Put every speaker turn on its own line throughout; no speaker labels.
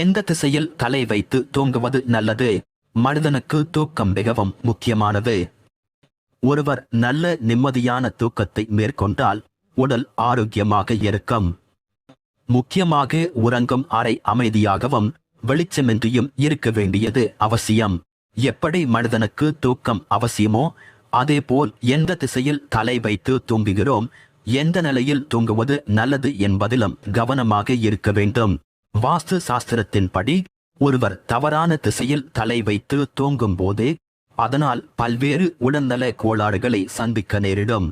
எந்த திசையில் தலை வைத்து தூங்குவது நல்லது? மனிதனுக்கு தூக்கம் மிகவும் முக்கியமானது. ஒருவர் நல்ல நிம்மதியான தூக்கத்தை மேற்கொண்டால் உடல் ஆரோக்கியமாக இருக்கும். முக்கியமாக உறங்கும் அறை அமைதியாகவும் வெளிச்சமின்றியும் இருக்க வேண்டியது அவசியம். எப்படி மனிதனுக்கு தூக்கம் அவசியமோ அதேபோல் எந்த திசையில் தலை வைத்து தூங்குகிறோம் எந்த நிலையில் தூங்குவது நல்லது என்பதிலும் கவனமாக இருக்க வேண்டும். வாஸ்து சாஸ்திரத்தின்படி ஒருவர் தவறான திசையில் தலை வைத்து தூங்கும் போது அதனால் பல்வேறு உடல்நல கோளாறுகளை சந்திக்க நேரிடும்.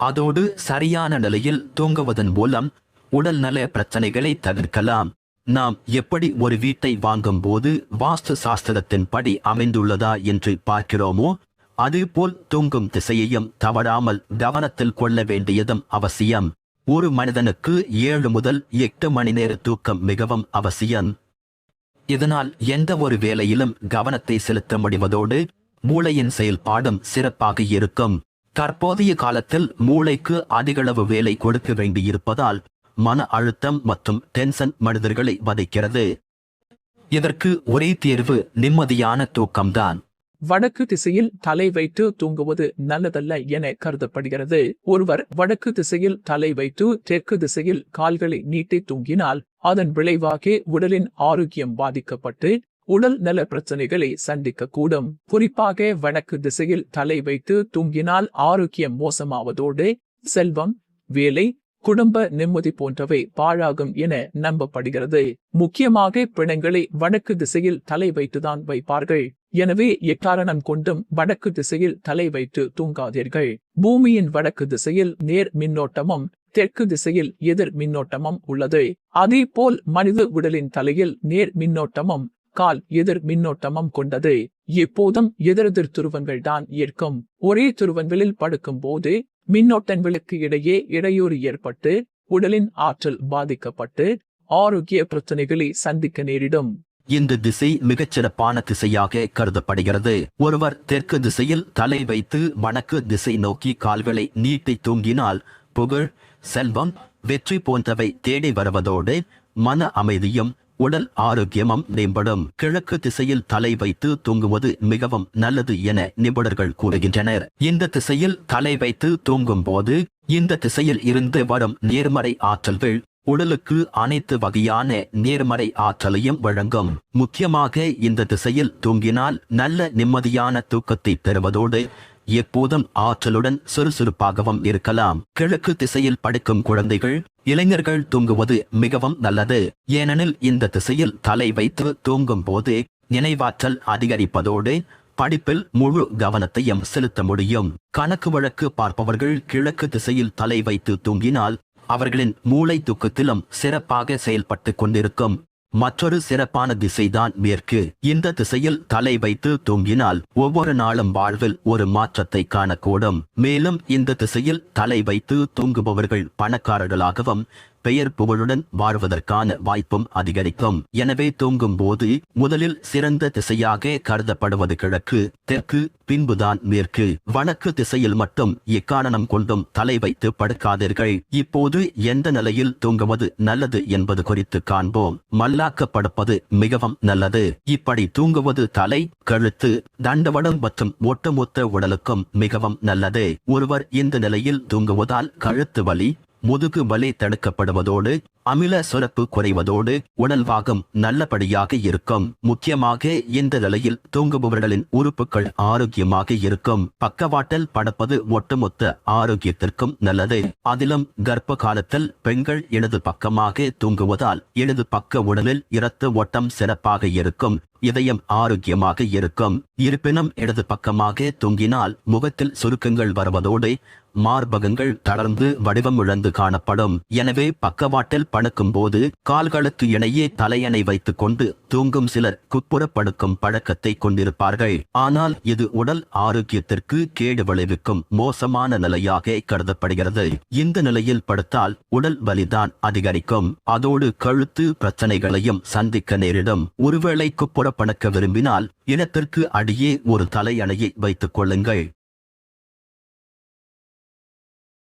அதோடு சரியான நிலையில் தூங்குவதன் மூலம் உடல்நல பிரச்சனைகளை தவிர்க்கலாம். நாம் எப்படி ஒரு வீட்டை வாங்கும் போது வாஸ்து சாஸ்திரத்தின்படி அமைந்துள்ளதா என்று பார்க்கிறோமோ அதுபோல் தூங்கும் திசையையும் தவறாமல் கவனத்தில் கொள்ள வேண்டியதும் அவசியம். ஒரு மனிதனுக்கு ஏழு முதல் எட்டு மணி நேர தூக்கம் மிகவும் அவசியம். இதனால் எந்த ஒரு வேலையிலும் கவனத்தை செலுத்த முடிவதோடு மூளையின் செயல்பாடும் சிறப்பாக இருக்கும். தற்போதைய காலத்தில் மூளைக்கு அதிகளவு வேலை கொடுக்க வேண்டியிருப்பதால் மன அழுத்தம் மற்றும் டென்ஷன் மனிதர்களை வதைக்கிறது. இதற்கு ஒரே தேர்வு நிம்மதியான தூக்கம்தான்.
வடக்கு திசையில் தலை வைத்து தூங்குவது நல்லதல்ல என கருதப்படுகிறது. ஒருவர் வடக்கு திசையில் தலை வைத்து தெற்கு திசையில் கால்களை நீட்டி தூங்கினால் அதன் விளைவாக உடலின் ஆரோக்கியம் பாதிக்கப்பட்டு உடல் நல பிரச்சனைகளை சந்திக்கக்கூடும். குறிப்பாக வடக்கு திசையில் தலை வைத்து தூங்கினால் ஆரோக்கியம் மோசமாவதோடு செல்வம் வேலை குடும்ப நிம்மதி போன்றவை பாழாகும் என நம்பப்படுகிறது. முக்கியமாக பிணங்களை வடக்கு திசையில் தலை வைத்துதான் வைப்பார்கள். எனவே எக்காரணம் கொண்டும் வடக்கு திசையில் தலை வைத்து தூங்காதீர்கள். பூமியின் வடக்கு திசையில் நேர் மின்னோட்டமும் தெற்கு திசையில் எதிர் மின்னோட்டமும் உள்ளது. அதே போல் மனித உடலின் தலையில் நேர் மின்னோட்டமும் கால் எதிர் மின்னோட்டமும் கொண்டது. எப்போதும் எதிரெதிர் துருவங்கள் தான் இருக்கும். ஒரே துருவங்களில் படுக்கும் போது மின்னோட்டங்களுக்கு இடையே இடையூறு ஏற்பட்டு உடலின் ஆற்றல் பாதிக்கப்பட்டு ஆரோக்கிய பிரச்சனைகளை சந்திக்க நேரிடும்.
இந்த திசை மிகச்சிறப்பான திசையாக கருதப்படுகிறது. ஒருவர் தெற்கு திசையில் தலை வைத்து வடக்கு திசை நோக்கி கால்களை நீட்டி தூங்கினால் புகழ் செல்வம் வெற்றி போன்றவை தேடி வருவதோடு மன அமைதியும் உடல் ஆரோக்கியமும் மேம்படும். கிழக்கு திசையில் தலை வைத்து தூங்குவது மிகவும் நல்லது என நிபுணர்கள் கூறுகின்றனர். இந்த திசையில் தலை வைத்து தூங்கும் போது இந்த திசையில் இருந்து வரும் நேர்மறை ஆற்றல்கள் உடலுக்கு அனைத்து வகையான நேர்மறை ஆற்றலையும் வழங்கும். முக்கியமாக இந்த திசையில் தூங்கினால் நல்ல நிம்மதியான தூக்கத்தை பெறுவதோடு எப்போதும் ஆற்றலுடன் சுறுசுறுப்பாகவும் இருக்கலாம். கிழக்கு திசையில் படுக்கும் குழந்தைகள் இளைஞர்கள் தூங்குவது மிகவும் நல்லது. ஏனெனில் இந்த திசையில் தலை வைத்து தூங்கும் போது நினைவாற்றல் அதிகரிப்பதோடு படிப்பில் முழு கவனத்தையும் செலுத்த முடியும். கணக்கு வழக்கு பார்ப்பவர்கள் கிழக்கு திசையில் தலை வைத்து தூங்கினால் அவர்களின் மூளை தூக்கத்திலும் சிறப்பாக செயல்பட்டு கொண்டிருக்கும். மற்றொரு சிறப்பான திசைதான் மேற்கு. இந்த திசையில் தலை வைத்து தூங்கினால் ஒவ்வொரு நாளும் வாழ்வில் ஒரு மாற்றத்தை காணக்கூடும். மேலும் இந்த திசையில் தலை வைத்து தூங்குபவர்கள் பணக்காரர்களாகவும் பெயர் புகழுடன் வாழ்வதற்கான வாய்ப்பும் அதிகரிக்கும். எனவே தூங்கும் போது முதலில் சிறந்த திசையாக கருதப்படுவது கிழக்கு தெற்கு பின்புதான் மேற்கு. வடக்கு திசையில் மட்டும் இக்காரணம் கொண்டும் தலை வைத்து படுக்காதீர்கள். இப்போது எந்த நிலையில் தூங்குவது நல்லது என்பது குறித்து காண்போம். மல்லாக்கப்படுப்பது மிகவும் நல்லது. இப்படி தூங்குவது தலை கழுத்து தண்டவடம் மற்றும் ஒட்டுமொத்த உடலுக்கும் மிகவும் நல்லது. ஒருவர் இந்த நிலையில் தூங்குவதால் கழுத்து வலி முதுகு வலி தடுக்கப்படுவதோடு அமில சுரப்பு குறைவதோடு உடல் பாகம் நல்லபடியாக இருக்கும். முக்கியமாக இந்த நிலையில் தூங்குபவர்களின் உறுப்புகள் ஆரோக்கியமாக இருக்கும். பக்கவாட்டல் படப்பது ஒட்டுமொத்த ஆரோக்கியத்திற்கும் நல்லது. அதிலும் கர்ப்ப காலத்தில் பெண்கள் இடது பக்கமாக தூங்குவதால் இடது பக்க உடலில் இரத்த ஓட்டம் சிறப்பாக இருக்கும். இதயம் ஆரோக்கியமாக இருக்கும். இருப்பினும் இடது பக்கமாக தூங்கினால் முகத்தில் சுருக்கங்கள் வருவதோடு மார்பகங்கள் தளர்ந்து வடிவம் இழந்து காணப்படும். எனவே பக்கவாட்டில் படுக்கும் போது கால்களுக்கு இடையே தலையணை வைத்துக் கொண்டு தூங்கும் சிலர் குப்புறப்படுக்கும் பழக்கத்தை கொண்டிருப்பார்கள். ஆனால் இது உடல் ஆரோக்கியத்திற்கு கேடு விளைவிக்கும் மோசமான நிலையாக கருதப்படுகிறது. இந்த நிலையில் படுத்தால் உடல் வலிதான் அதிகரிக்கும். அதோடு கழுத்து பிரச்சனைகளையும் சந்திக்க நேரிடும். ஒருவேளை குப்புறப்படுக்க விரும்பினால் இனத்திற்கு அடியே ஒரு தலையணையை வைத்துக் கொள்ளுங்கள்.